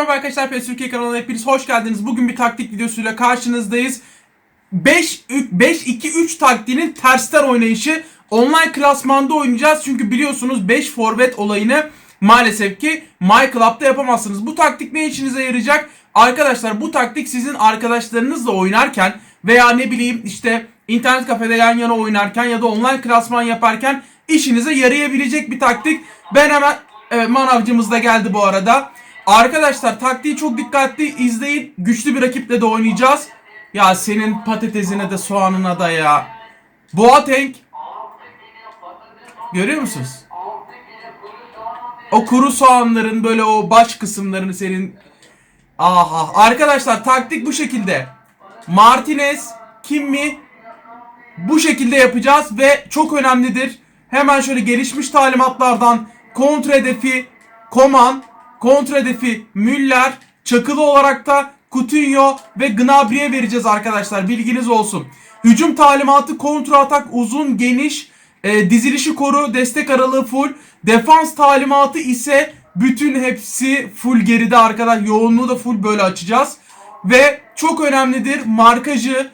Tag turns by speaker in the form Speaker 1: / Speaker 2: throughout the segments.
Speaker 1: merhaba arkadaşlar. PES Türkiye kanalına hepiniz hoş geldiniz. Bugün bir taktik videosuyla karşınızdayız. 5 5-2-3 taktiğinin tersten oynayışı online klasmanda oynayacağız. Çünkü biliyorsunuz 5 forvet olayını maalesef ki My Club'da yapamazsınız. Bu taktik ne işinize yarayacak? Arkadaşlar bu taktik sizin arkadaşlarınızla oynarken veya ne bileyim işte internet kafede yan yana oynarken ya da online klasman yaparken işinize yarayabilecek bir taktik. Ben hemen evet, manavcımız da geldi bu arada. Arkadaşlar taktiği çok dikkatli izleyin. Güçlü bir rakiple de oynayacağız. Ya senin patatesine de soğanına da ya. Boateng. Görüyor musunuz? O kuru soğanların böyle o baş kısımlarını senin Aha arkadaşlar taktik bu şekilde. Martinez, Kimmi bu şekilde yapacağız ve çok önemlidir. Hemen şöyle gelişmiş talimatlardan kontra hedefi Koman, kontra hedefi Müller, çakılı olarak da Coutinho ve Gnabry'e vereceğiz arkadaşlar. Bilginiz olsun. Hücum talimatı kontra atak uzun geniş e, dizilişi koru destek aralığı full. Defans talimatı ise bütün hepsi full geride arkadaş. Yoğunluğu da full böyle açacağız. Ve çok önemlidir markajı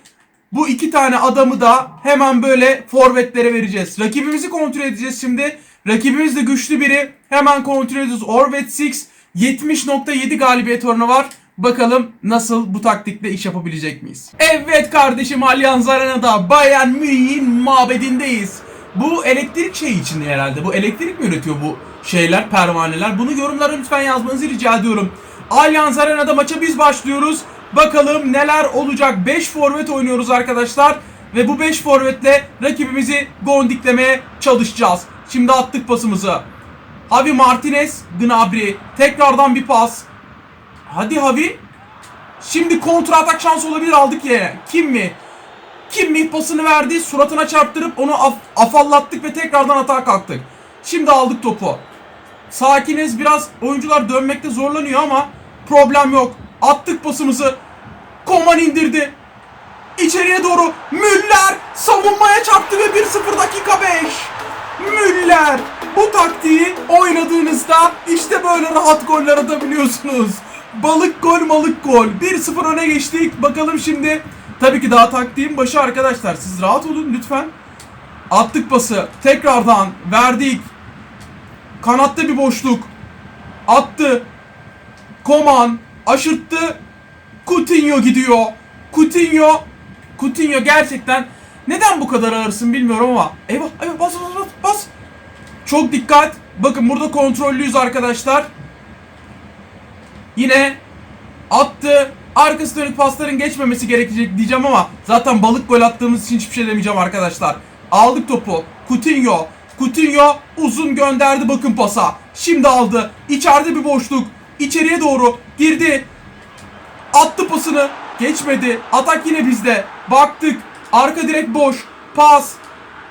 Speaker 1: bu iki tane adamı da hemen böyle forvetlere vereceğiz. Rakibimizi kontrol edeceğiz şimdi. Rakibimiz de güçlü biri. Hemen kontrol ediyoruz. Orvet 6 70.7 galibiyet oranı var. Bakalım nasıl bu taktikle iş yapabilecek miyiz? Evet kardeşim Allianz Arena'da Bayern Münih'in mabedindeyiz. Bu elektrik şeyi için herhalde. Bu elektrik mi üretiyor bu şeyler, pervaneler? Bunu yorumlara lütfen yazmanızı rica ediyorum. Allianz Arena'da maça biz başlıyoruz. Bakalım neler olacak. 5 forvet oynuyoruz arkadaşlar. Ve bu 5 forvetle rakibimizi gondiklemeye çalışacağız. Şimdi attık pasımızı. Javi Martinez, Gnabry. Tekrardan bir pas. Hadi Javi. Şimdi kontra atak şansı olabilir aldık yine. Kim mi? Kim mi pasını verdi suratına çarptırıp onu af afallattık ve tekrardan atağa kalktık. Şimdi aldık topu. Sakiniz biraz oyuncular dönmekte zorlanıyor ama problem yok. Attık pasımızı. Koman indirdi. İçeriye doğru Müller savunmaya çarptı ve 1-0 dakika 5. Müller bu taktiği oynadığınızda işte böyle rahat goller atabiliyorsunuz. Balık gol malık gol. 1-0 öne geçtik. Bakalım şimdi. Tabii ki daha taktiğin başı arkadaşlar. Siz rahat olun lütfen. Attık pası. Tekrardan verdik. Kanatta bir boşluk. Attı. Koman aşırttı. Coutinho gidiyor. Coutinho Coutinho gerçekten neden bu kadar ağırsın bilmiyorum ama eyvah eyvah bas bas bas bas. Çok dikkat. Bakın burada kontrollüyüz arkadaşlar. Yine attı. Arkası dönük pasların geçmemesi gerekecek diyeceğim ama zaten balık gol attığımız için hiçbir şey demeyeceğim arkadaşlar. Aldık topu. Coutinho. Coutinho uzun gönderdi bakın pasa. Şimdi aldı. İçeride bir boşluk. İçeriye doğru girdi. Attı pasını. Geçmedi. Atak yine bizde. Baktık. Arka direk boş. Pas.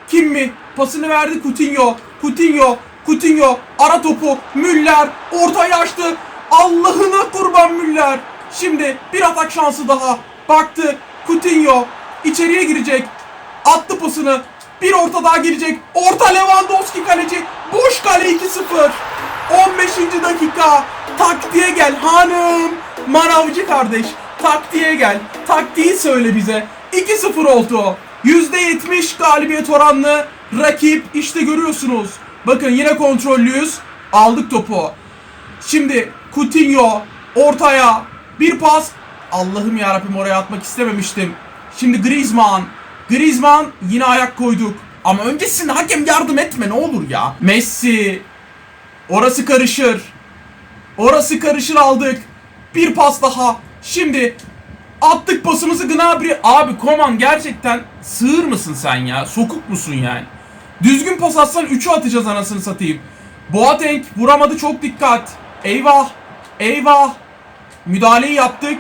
Speaker 1: Kim mi? Pasını verdi Coutinho. Coutinho. Coutinho. Ara topu. Müller. Ortaya açtı. Allah'ına kurban Müller. Şimdi bir atak şansı daha. Baktı. Coutinho. içeriye girecek. Attı pasını. Bir orta daha girecek. Orta Lewandowski kaleci. Boş kale 2-0. 15. dakika. Taktiğe gel hanım. Manavcı kardeş. Taktiğe gel. Taktiği söyle bize. 2-0 oldu. %70 galibiyet oranlı rakip işte görüyorsunuz. Bakın yine kontrollüyüz. Aldık topu. Şimdi Coutinho ortaya bir pas. Allah'ım ya Rabbim oraya atmak istememiştim. Şimdi Griezmann. Griezmann yine ayak koyduk. Ama öncesinde hakem yardım etme ne olur ya. Messi. Orası karışır. Orası karışır aldık. Bir pas daha. Şimdi attık pasımızı Gnabry. Abi Koman gerçekten sığır mısın sen ya? Sokuk musun yani? Düzgün pas atsan 3'ü atacağız anasını satayım. Boateng vuramadı çok dikkat. Eyvah. Eyvah. Müdahaleyi yaptık.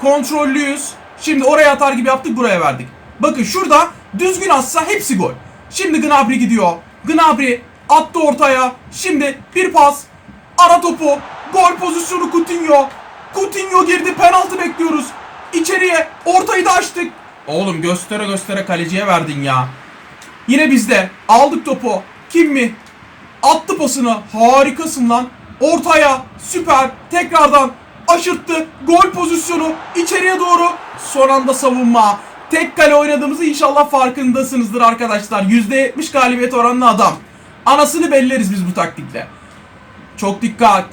Speaker 1: Kontrollüyüz. Şimdi oraya atar gibi yaptık buraya verdik. Bakın şurada düzgün atsa hepsi gol. Şimdi Gnabry gidiyor. Gnabry attı ortaya. Şimdi bir pas. Ara topu. Gol pozisyonu Coutinho. Coutinho girdi. Penaltı bekliyoruz. İçeriye. Ortayı da açtık. Oğlum göstere göstere kaleciye verdin ya. Yine bizde. Aldık topu. Kim mi? Attı pasını. Harikasın lan. Ortaya. Süper. Tekrardan. aşırttı. Gol pozisyonu içeriye doğru. Son anda savunma. Tek kale oynadığımızı inşallah farkındasınızdır arkadaşlar. %70 galibiyet oranlı adam. Anasını belleriz biz bu taktikle. Çok dikkat.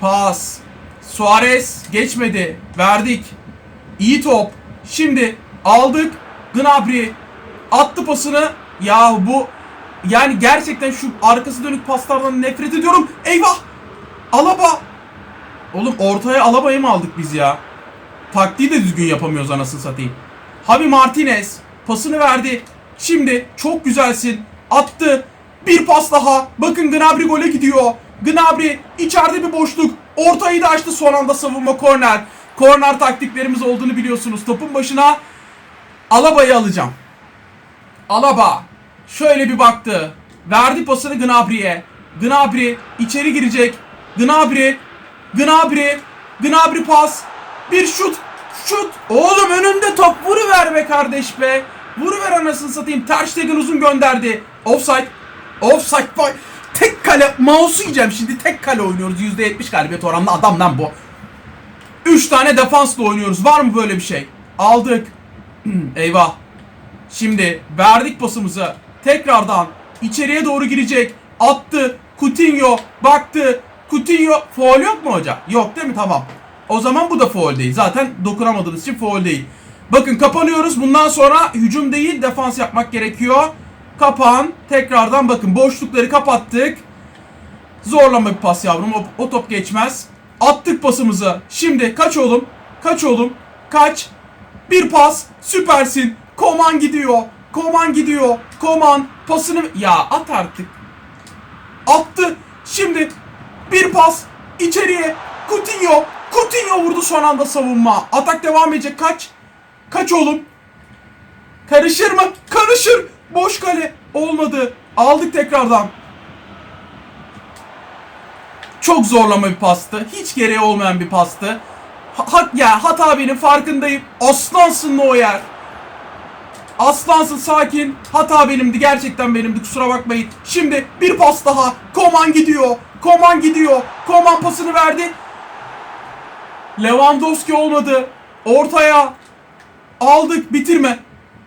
Speaker 1: Pas. Suarez geçmedi. Verdik. İyi top. Şimdi aldık. Gnabry attı pasını. Ya bu yani gerçekten şu arkası dönük paslardan nefret ediyorum. Eyvah! Alaba! Oğlum ortaya Alaba'yı mı aldık biz ya? Taktiği de düzgün yapamıyoruz anasını satayım. Javi Martinez pasını verdi. Şimdi çok güzelsin. Attı. Bir pas daha. Bakın Gnabry gole gidiyor. Gnabry içeride bir boşluk. Ortayı da açtı son anda savunma korner. Korner taktiklerimiz olduğunu biliyorsunuz. Topun başına Alaba'yı alacağım. Alaba şöyle bir baktı. Verdi pasını Gnabry'e. Gnabry içeri girecek. Gnabry Gnabry Gnabry pas. Bir şut. Şut. Oğlum önünde top. Vuruver be kardeş be. Vuruver anasını satayım. Ter Stegen uzun gönderdi. Offside. Offside. Vay. Tek kale. Mouse'u yiyeceğim şimdi. Tek kale oynuyoruz. %70 galibiyet oranlı adamdan bu. 3 tane defansla oynuyoruz. Var mı böyle bir şey? Aldık. Eyvah. Şimdi verdik pasımızı. Tekrardan içeriye doğru girecek. Attı. Coutinho baktı. Coutinho foul yok mu hoca? Yok değil mi? Tamam. O zaman bu da foul değil. Zaten dokunamadığımız için foul değil. Bakın kapanıyoruz. Bundan sonra hücum değil defans yapmak gerekiyor. Kapan. Tekrardan bakın boşlukları kapattık. Zorlama bir pas yavrum. O, o top geçmez. Attık pasımızı. Şimdi kaç oğlum? Kaç oğlum? Kaç? Bir pas. Süpersin. Koman gidiyor. Koman gidiyor. Koman pasını... Ya at artık. Attı. Şimdi bir pas. içeriye. Coutinho. Coutinho vurdu son anda savunma. Atak devam edecek. Kaç? Kaç oğlum? Karışır mı? Karışır. Boş kale. Olmadı. Aldık tekrardan. Çok zorlama bir pastı. Hiç gereği olmayan bir pastı. Ha, ha- ya hata benim farkındayım. Aslansın Neuer. Aslansın sakin. Hata benimdi. Gerçekten benimdi. Kusura bakmayın. Şimdi bir pas daha. Koman gidiyor. Koman gidiyor. Koman pasını verdi. Lewandowski olmadı. Ortaya. Aldık. Bitirme.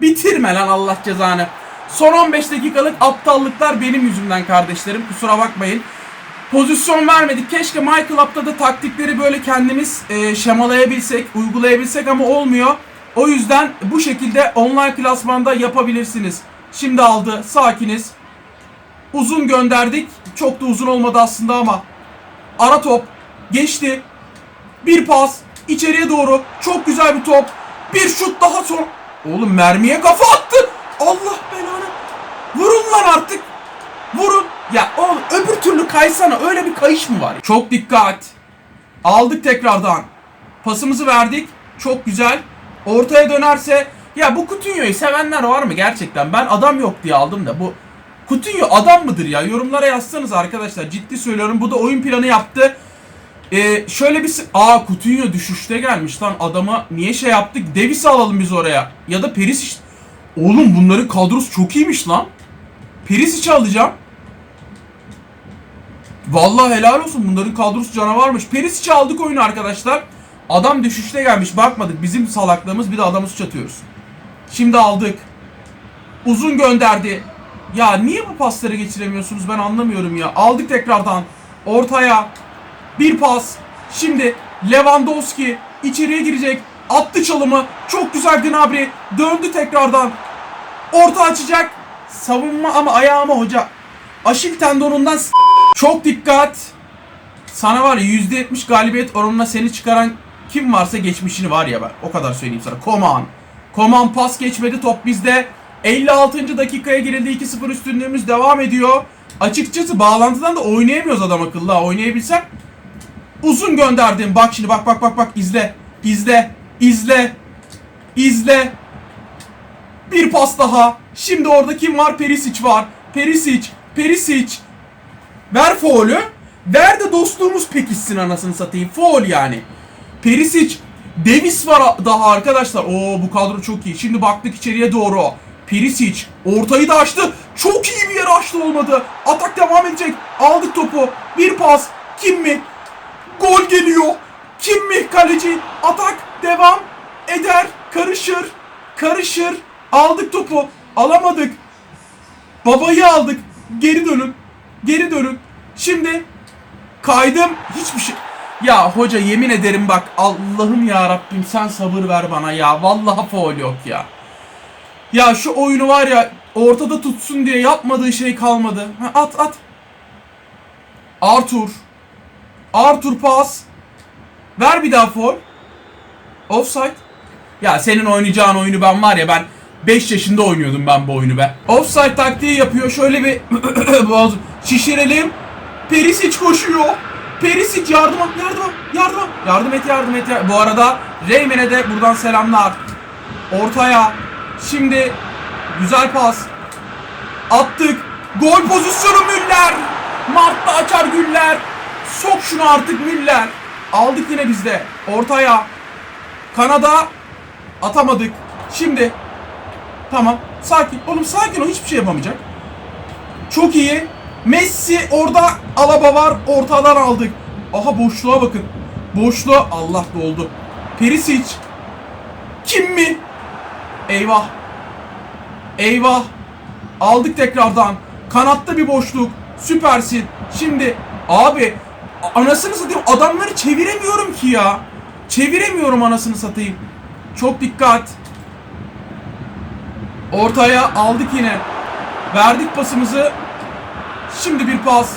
Speaker 1: Bitirme lan Allah cezanı. Son 15 dakikalık aptallıklar benim yüzümden kardeşlerim. Kusura bakmayın. Pozisyon vermedik. Keşke My Club'da da taktikleri böyle kendimiz e, şemalayabilsek, uygulayabilsek ama olmuyor. O yüzden bu şekilde online klasmanda yapabilirsiniz. Şimdi aldı. Sakiniz. Uzun gönderdik. Çok da uzun olmadı aslında ama. Ara top. Geçti. Bir pas. içeriye doğru. Çok güzel bir top. Bir şut daha son. Oğlum mermiye kafa attı. Allah belanı. Vurun lan artık. Vurun. Ya oğlum öbür türlü kaysana. Öyle bir kayış mı var? Çok dikkat. Aldık tekrardan. Pasımızı verdik. Çok güzel. Ortaya dönerse ya bu Coutinho'yu sevenler var mı gerçekten? Ben adam yok diye aldım da bu Coutinho adam mıdır ya? Yorumlara yazsanız arkadaşlar. Ciddi söylüyorum. Bu da oyun planı yaptı. Ee, şöyle bir... Aa Coutinho düşüşte gelmiş lan. Adama niye şey yaptık? Davis'i alalım biz oraya. Ya da Perisic. Oğlum bunların kadrosu çok iyiymiş lan. Perisic'i alacağım. Vallahi helal olsun bunların kadrosu canavarmış. Perisic'i aldık oyunu arkadaşlar. Adam düşüşte gelmiş bakmadık. Bizim salaklığımız bir de adamı suç atıyoruz. Şimdi aldık. Uzun gönderdi. Ya niye bu pasları geçiremiyorsunuz ben anlamıyorum ya. Aldık tekrardan. Ortaya. Bir pas. Şimdi Lewandowski içeriye girecek. Attı çalımı. Çok güzel Gnabry. Döndü tekrardan. Orta açacak. Savunma ama ayağıma hoca. Aşil tendonundan s- çok dikkat. Sana var ya %70 galibiyet oranına seni çıkaran kim varsa geçmişini var ya ben. O kadar söyleyeyim sana. Koman. Koman pas geçmedi top bizde. 56. dakikaya girildi 2-0 üstünlüğümüz devam ediyor. Açıkçası bağlantıdan da oynayamıyoruz adam akıllı. Oynayabilsem uzun gönderdim. Bak şimdi bak bak bak bak izle. İzle. İzle. İzle. Bir pas daha. Şimdi orada kim var? Perisic var. Perisic. Perisic. Ver faulü. Ver de dostluğumuz pekişsin anasını satayım. Faul yani. Perisic. Davis var daha arkadaşlar. Oo bu kadro çok iyi. Şimdi baktık içeriye doğru. Perisic ortayı da açtı. Çok iyi bir yere açtı olmadı. Atak devam edecek. Aldık topu. Bir pas. Kim mi? Gol geliyor. Kim mi? kaleci atak devam eder karışır karışır aldık topu alamadık babayı aldık geri dönün geri dönün şimdi kaydım hiçbir şey ya hoca yemin ederim bak Allah'ım ya Rabbim sen sabır ver bana ya vallahi faul yok ya ya şu oyunu var ya ortada tutsun diye yapmadığı şey kalmadı ha, at at Arthur Arthur pas Ver bir daha for. Offside. Ya senin oynayacağın oyunu ben var ya ben 5 yaşında oynuyordum ben bu oyunu be. Offside taktiği yapıyor. Şöyle bir boğaz şişirelim. Perisic koşuyor. Perisic yardıma yardıma yardıma yardım et yardım et. Bu arada Reymen'e de buradan selamlar. Ortaya. Şimdi güzel pas. Attık. Gol pozisyonu Müller. Mart'ta açar Güller. Sok şunu artık Müller. Aldık yine bizde. Ortaya. Kanada atamadık. Şimdi tamam. Sakin. Oğlum sakin ol. Hiçbir şey yapamayacak. Çok iyi. Messi orada Alaba var. Ortadan aldık. Aha boşluğa bakın. Boşluğa Allah doldu. Perisic. Kim mi? Eyvah. Eyvah. Aldık tekrardan. Kanatta bir boşluk. Süpersin. Şimdi abi anasını satayım adamları çeviremiyorum ki ya. Çeviremiyorum anasını satayım. Çok dikkat. Ortaya aldık yine. Verdik pasımızı. Şimdi bir pas.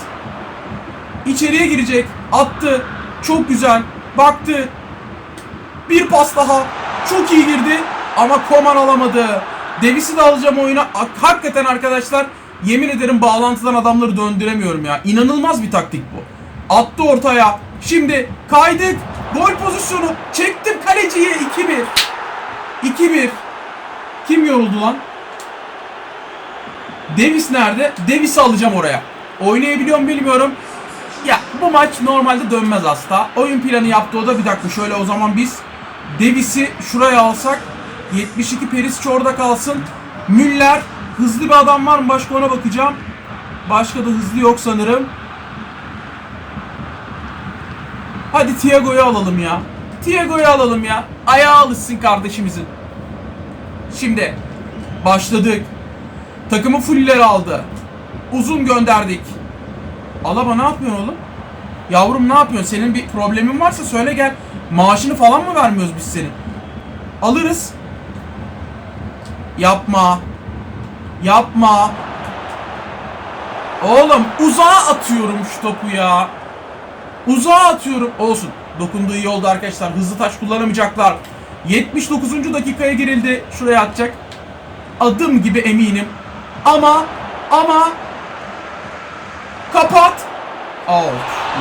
Speaker 1: İçeriye girecek. Attı. Çok güzel. Baktı. Bir pas daha. Çok iyi girdi. Ama Koman alamadı. Davis'i de alacağım oyuna. Hak- Hakikaten arkadaşlar yemin ederim bağlantıdan adamları döndüremiyorum ya. İnanılmaz bir taktik bu. Attı ortaya. Şimdi kaydık. Gol pozisyonu. Çektim kaleciye 2-1. 2-1. Kim yoruldu lan? Davis nerede? Davis'i alacağım oraya. Oynayabiliyor mu bilmiyorum. Ya bu maç normalde dönmez asla. Oyun planı yaptı o da bir dakika şöyle o zaman biz Davis'i şuraya alsak 72 Perisic orada kalsın. Müller hızlı bir adam var mı başka ona bakacağım. Başka da hızlı yok sanırım. Hadi Thiago'yu alalım ya. Thiago'yu alalım ya. Ayağı alışsın kardeşimizin. Şimdi başladık. Takımı fuller aldı. Uzun gönderdik. Alaba ne yapıyorsun oğlum? Yavrum ne yapıyorsun? Senin bir problemin varsa söyle gel. Maaşını falan mı vermiyoruz biz senin? Alırız. Yapma. Yapma. Oğlum uzağa atıyorum şu topu ya. Uzağa atıyorum. Olsun. Dokunduğu iyi oldu arkadaşlar. Hızlı taç kullanamayacaklar. 79. dakikaya girildi. Şuraya atacak. Adım gibi eminim. Ama ama kapat. Out.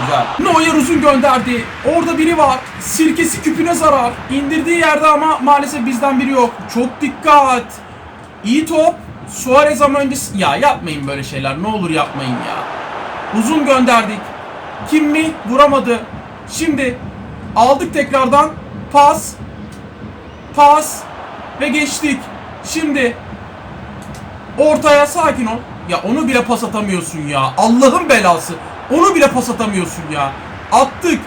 Speaker 1: Güzel. Neuer uzun gönderdi. Orada biri var. Sirkesi küpüne zarar. İndirdiği yerde ama maalesef bizden biri yok. Çok dikkat. İyi top. Suarez ama öncesi... Ya yapmayın böyle şeyler. Ne olur yapmayın ya. Uzun gönderdik. Kim mi? Vuramadı. Şimdi aldık tekrardan. Pas. Pas. Ve geçtik. Şimdi ortaya sakin ol. Ya onu bile pas atamıyorsun ya. Allah'ın belası. Onu bile pas atamıyorsun ya. Attık.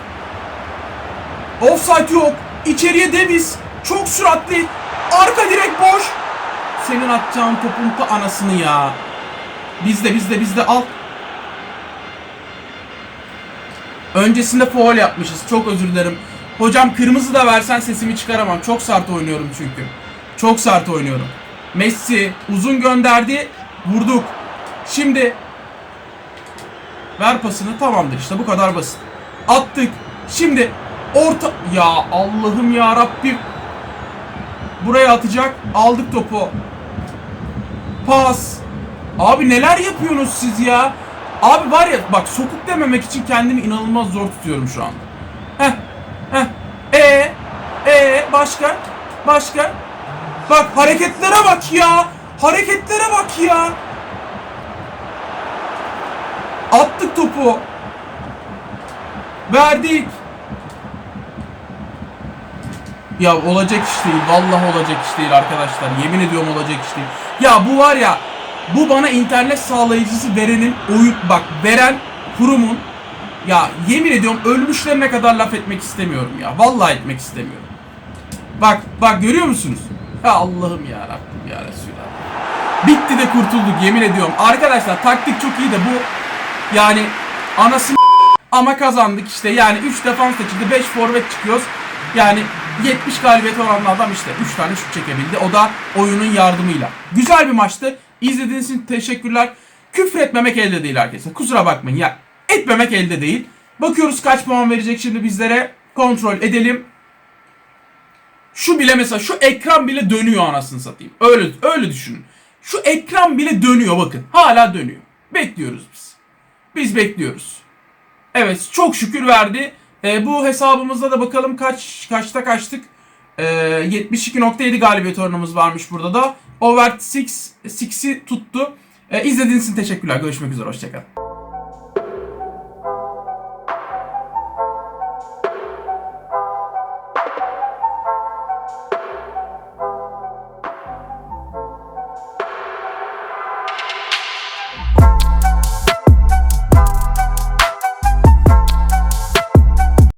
Speaker 1: Offside yok. İçeriye Davis. Çok süratli. Arka direk boş. Senin atacağın topun ta anasını ya. Bizde bizde bizde al. Öncesinde foul yapmışız. Çok özür dilerim. Hocam kırmızı da versen sesimi çıkaramam. Çok sert oynuyorum çünkü. Çok sert oynuyorum. Messi uzun gönderdi. Vurduk. Şimdi ver pasını tamamdır işte bu kadar basit. Attık. Şimdi orta ya Allah'ım ya Rabbim. Buraya atacak. Aldık topu. Pas. Abi neler yapıyorsunuz siz ya? Abi var ya bak sokuk dememek için kendimi inanılmaz zor tutuyorum şu an. Heh. Heh. E e başka? Başka? Bak hareketlere bak ya. Hareketlere bak ya. Attık topu. Verdik. Ya olacak iş değil. Vallahi olacak iş değil arkadaşlar. Yemin ediyorum olacak iş değil. Ya bu var ya bu bana internet sağlayıcısı verenin oyun bak veren kurumun Ya yemin ediyorum ölmüşlerine kadar laf etmek istemiyorum ya. Vallahi etmek istemiyorum. Bak bak görüyor musunuz? Ya Allah'ım ya Rabbim ya Resulallah. Bitti de kurtulduk yemin ediyorum. Arkadaşlar taktik çok iyi de bu yani anasını ama kazandık işte. Yani 3 defans seçildi, 5 forvet çıkıyoruz. Yani 70 galibiyet olan adam işte 3 tane şut çekebildi. O da oyunun yardımıyla. Güzel bir maçtı. İzlediğiniz için teşekkürler. Küfür etmemek elde değil arkadaşlar. Kusura bakmayın ya. Etmemek elde değil. Bakıyoruz kaç puan verecek şimdi bizlere. Kontrol edelim. Şu bile mesela şu ekran bile dönüyor anasını satayım. Öyle öyle düşünün. Şu ekran bile dönüyor bakın. Hala dönüyor. Bekliyoruz biz. Biz bekliyoruz. Evet çok şükür verdi. E, bu hesabımızda da bakalım kaç kaçta kaçtık. E, 72.7 galibiyet oranımız varmış burada da. Over 6 6'i tuttu. E, izlediğiniz için teşekkürler. Görüşmek üzere. Hoşçakalın.